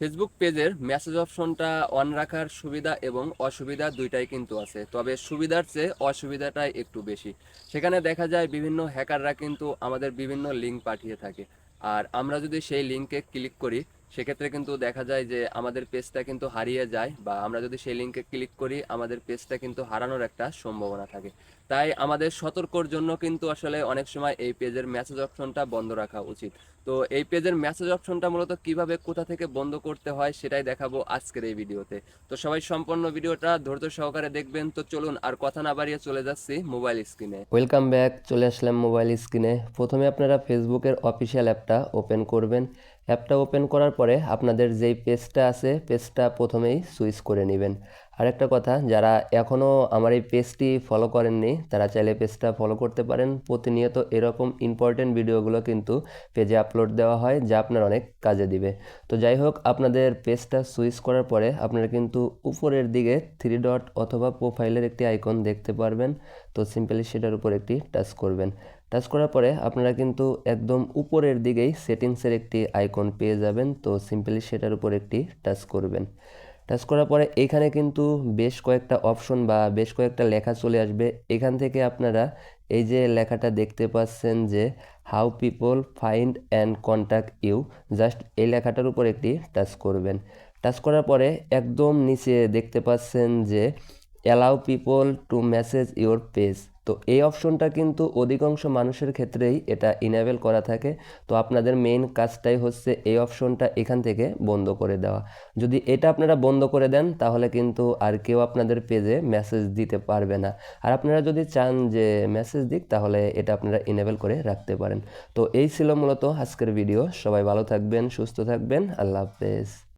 Facebook পেজের message অপশনটা on রাখার সুবিধা এবং অসুবিধা দুইটাই কিন্তু আছে। তবে সুবিধার চেয়ে অসুবিধাটাই একটু বেশি। সেখানে দেখা যায় বিভিন্ন হ্যাকাররা কিন্তু আমাদের বিভিন্ন লিঙ্ক পাঠিয়ে থাকে। আর আমরা যদি সেই লিঙ্কে ক্লিক করি সেক্ষেত্রে কিন্তু দেখা যায় যে আমাদের পেজটা কিন্তু হারিয়ে যায় বা আমরা যদি সেই লিঙ্কে ক্লিক করি, আমাদের পেজটা কিন্তু হারানোর একটা সম্ভাবনা থাকে। তাই আমাদের সতর্কর জন্য কিন্তু আসলে অনেক সময় এই পেজের মেসেজ অপশনটা বন্ধ রাখা উচিত। তো এই পেজের মেসেজ অপশনটা মূলত কীভাবে কোথা থেকে বন্ধ করতে হয় সেটাই দেখাবো আজকের এই ভিডিওতে। তো সবাই সম্পূর্ণ ভিডিওটা ধৈর্য সহকারে দেখবেন। তো চলুন আর কথা না বাড়িয়ে চলে যাচ্ছি মোবাইল স্ক্রিনে ওয়েলকাম ব্যাক চলে আসলাম মোবাইল স্ক্রিনে প্রথমে আপনারা ফেসবুকের অফিসিয়াল অ্যাপটা ওপেন করবেন। অ্যাপটা ওপেন করার পরে আপনাদের যেই পেজটা আছে, পেজটা প্রথমেই সুইচ করে নেবেন। আরেকটা কথা, যারা এখনও আমার এই পেজটি ফলো করেননি, তারা চাইলে পেজটা ফলো করতে পারেন। প্রতিনিয়ত এরকম ইম্পর্টেন্ট ভিডিওগুলো কিন্তু পেজে আপলোড দেওয়া হয়, যা আপনার অনেক কাজে দিবে। তো যাই হোক, আপনাদের পেজটা সুইচ করার পরে আপনারা কিন্তু উপরের দিকে থ্রি ডট অথবা প্রোফাইলের একটি আইকন দেখতে পারবেন। তো সিম্পলি সেটার উপর একটি টাচ করবেন। টাচ করার পরে আপনারা কিন্তু একদম উপরের দিকেই সেটিংসের একটি আইকন পেয়ে যাবেন। তো সিম্পলি সেটার উপর একটি টাচ করবেন। টাচ করার পরে এখানে কিন্তু বেশ কয়েকটা অপশন বা বেশ কয়েকটা লেখা চলে আসবে। এখান থেকে আপনারা এই যে লেখাটা দেখতে পাচ্ছেন যে how people find and contact you just এই লেখাটার উপর একটি টাচ করবেন। টাচ করার পরে একদম নিচে দেখতে পাচ্ছেন যে allow people to message your page তো এই অপশনটা কিন্তু অধিকাংশ মানুষের ক্ষেত্রেই এটা ইনেবল করা থাকে। তো আপনাদের মেইন কাজটাই হচ্ছে এই অপশনটা এখান থেকে বন্ধ করে দেওয়া। যদি এটা আপনারা বন্ধ করে দেন, তাহলে কিন্তু আর কেউ আপনাদের পেজে মেসেজ দিতে পারবে না। আর আপনারা যদি চান যে মেসেজ দিক, তাহলে এটা আপনারা ইনেবল করে রাখতে পারেন। তো এই ছিল মূলত আজকের ভিডিও সবাই ভালো থাকবেন, সুস্থ থাকবেন। আল্লাহ হাফেজ।